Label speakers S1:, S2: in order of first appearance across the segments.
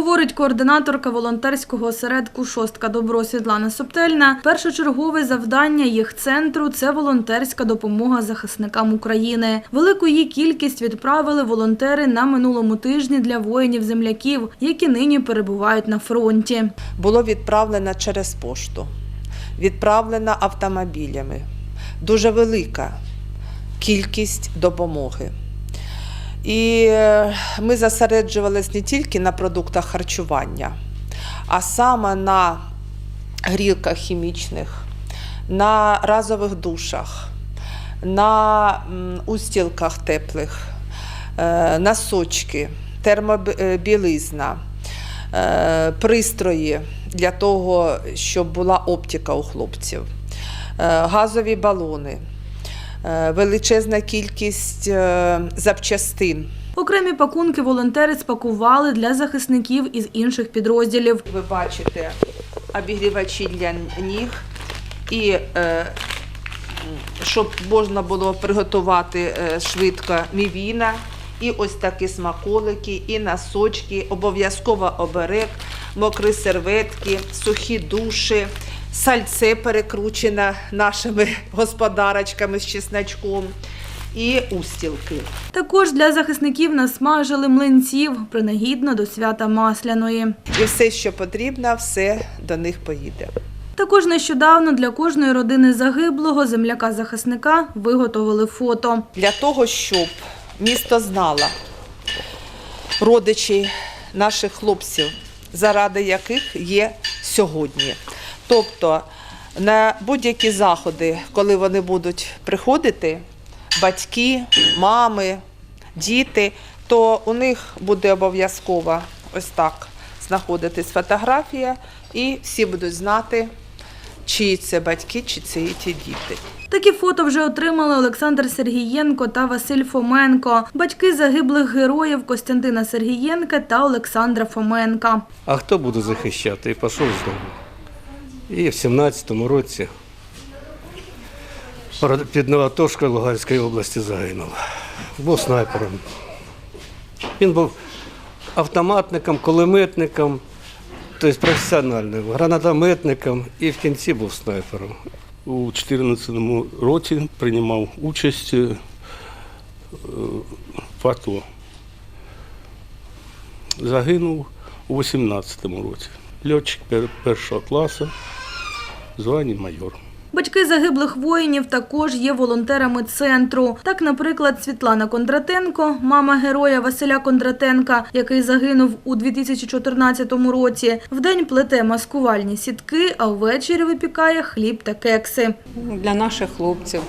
S1: говорить координаторка волонтерського осередку Шостка Добро Світлана Соптельна, першочергове завдання їх центру це волонтерська допомога захисникам України. Велику її кількість відправили волонтери на минулому тижні для воїнів-земляків, які нині перебувають на фронті.
S2: було відправлено через пошту, відправлено автомобілями. Дуже велика кількість допомоги. І е, ми зосереджувалися не тільки на продуктах харчування, а саме на грілках хімічних, на разових душах, на устілках теплих, е, носочки, термобілизна, е, пристрої для того, щоб була оптика у хлопців, газові балони, величезна кількість е, запчастин.
S1: Окремі пакунки волонтери спакували для захисників із інших підрозділів.
S2: Ви бачите обігрівачі для ніг і е, щоб можна було приготувати е, швидко мівіна, і ось такі смаколики, і носочки, обов'язково оберег, мокрі серветки, сухі душі, сальце перекручене нашими господарочками з чесночком і устілки.
S1: Також для захисників насмажили млинців принагідно до свята Масляної.
S2: І все, що потрібно, все до них поїде.
S1: Також нещодавно для кожної родини загиблого земляка-захисника виготовили фото.
S2: для того, щоб місто знало родичі наших хлопців, заради яких є сьогодні. Тобто на будь-які заходи, коли вони будуть приходити, батьки, мами, діти, то у них буде обов'язково ось так знаходитись фотографія, і всі будуть знати, чиї це батьки, чи це і ті діти.
S1: Такі фото вже отримали Олександр Сергієнко та Василь Фоменко, батьки загиблих героїв Костянтина Сергієнка та Олександра Фоменка.
S3: А хто буде захищати? І пішов з дому. І в 17-му році під Новотошкою Луганської області загинув. Був снайпером. Він був автоматником, кулеметником, тобто професіональним, гранатометником і в кінці був снайпером.
S4: У 2014 році приймав участь е, в АТО. Загинув у 2018 році. Льотчик першого класу, званий майор.
S1: Батьки загиблих воїнів також є волонтерами центру. Так, наприклад, Світлана Кондратенко, мама героя Василя Кондратенка, який загинув у 2014 році, вдень плете маскувальні сітки, а ввечері випікає хліб та кекси.
S5: для наших хлопців,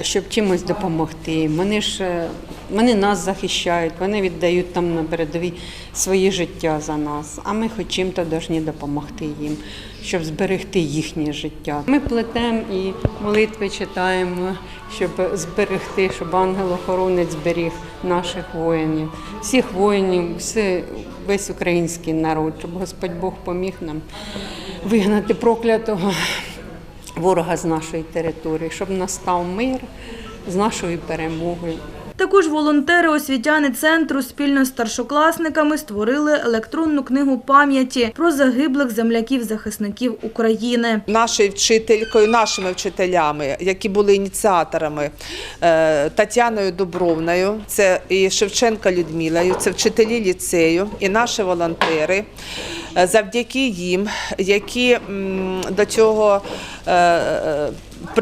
S5: щоб чимось допомогти. Вони ж е, вони нас захищають, вони віддають там на передовій свої життя за нас. А ми хоч чим-то повинні допомогти їм, щоб зберегти їхнє життя. Ми плетемо і молитви читаємо, щоб зберегти, щоб ангел-охоронець зберіг наших воїнів, всіх воїнів, все, весь український народ, щоб Господь Бог поміг нам вигнати проклятого ворога з нашої території, щоб настав мир з нашою перемогою.
S1: Також волонтери освітяни центру спільно з старшокласниками створили електронну книгу пам'яті про загиблих земляків-захисників України.
S2: нашою вчителькою, нашими вчителями, які були ініціаторами е, Тетяною Дубровною, це і Шевченка Людмилою, це вчителі ліцею, і наші волонтери. Е, Завдяки їм, які до цього е,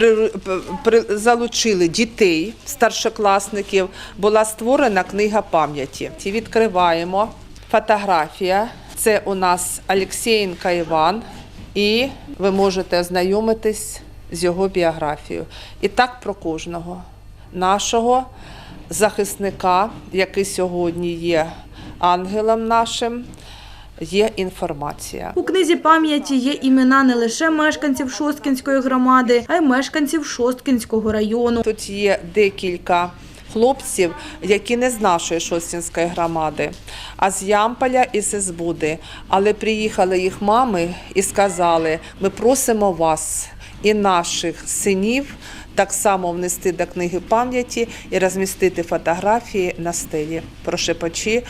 S2: е, залучили дітей, старшокласників, була створена книга пам'яті. Відкриваємо фотографія. Це у нас Олексєєнка Іван, і ви можете ознайомитись з його біографією. І так про кожного нашого захисника, який сьогодні є ангелом нашим, є інформація.
S1: У книзі пам'яті є імена не лише мешканців Шосткінської громади, а й мешканців Шосткінського району.
S2: Тут є декілька хлопців, які не з нашої Шостінської громади, а з Ямполя і з Збуди. Але приїхали їх мами і сказали: ми просимо вас і наших синів так само внести до книги пам'яті і розмістити фотографії на стелі. Прошепочі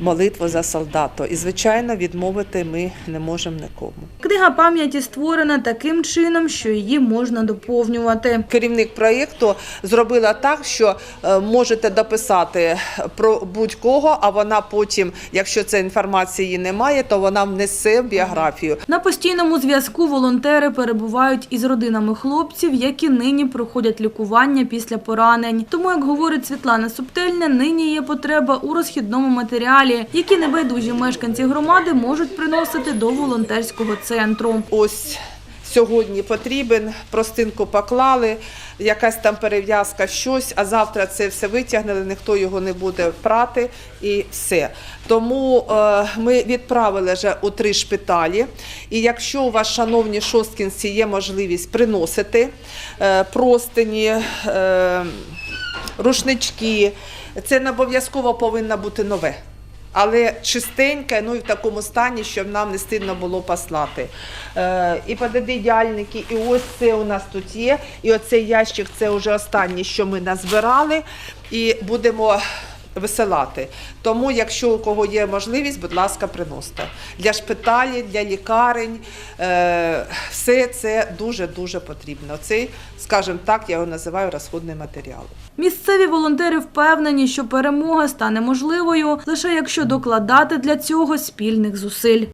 S2: молитву за солдата. І, звичайно, відмовити ми не можемо нікому.
S1: Книга пам'яті створена таким чином, що її можна доповнювати.
S2: Керівник проєкту зробила так, що е, можете дописати про будь-кого, а вона потім, якщо це інформації немає, то вона внесе в біографію.
S1: На постійному зв'язку волонтери перебувають із родинами хлопців, які нині проходять лікування після поранень. Тому, як говорить Світлана Субтельна, нині є потреба у розхідному матеріалі, які небайдужі мешканці громади можуть приносити до волонтерського центру.
S2: Ось сьогодні потрібен, простинку поклали, якась там перев'язка, щось, а завтра це все витягнули, ніхто його не буде прати і все. Тому е, ми відправили вже у три шпиталі. І якщо у вас, шановні шосткінці, є можливість приносити е, простині, е, рушнички, це не обов'язково повинно бути нове. Але чистеньке, ну і в такому стані, щоб нам не стидно було послати. Е, і пододіяльники, і ось це у нас тут є. І оцей ящик це вже останнє, що ми назбирали, і будемо висилати. Тому, якщо у кого є можливість, будь ласка, приносите. Для шпиталів, для лікарень, е, все це дуже-дуже потрібно. Цей, скажімо так, я його називаю розходний матеріал.
S1: Місцеві волонтери впевнені, що перемога стане можливою лише якщо докладати для цього спільних зусиль.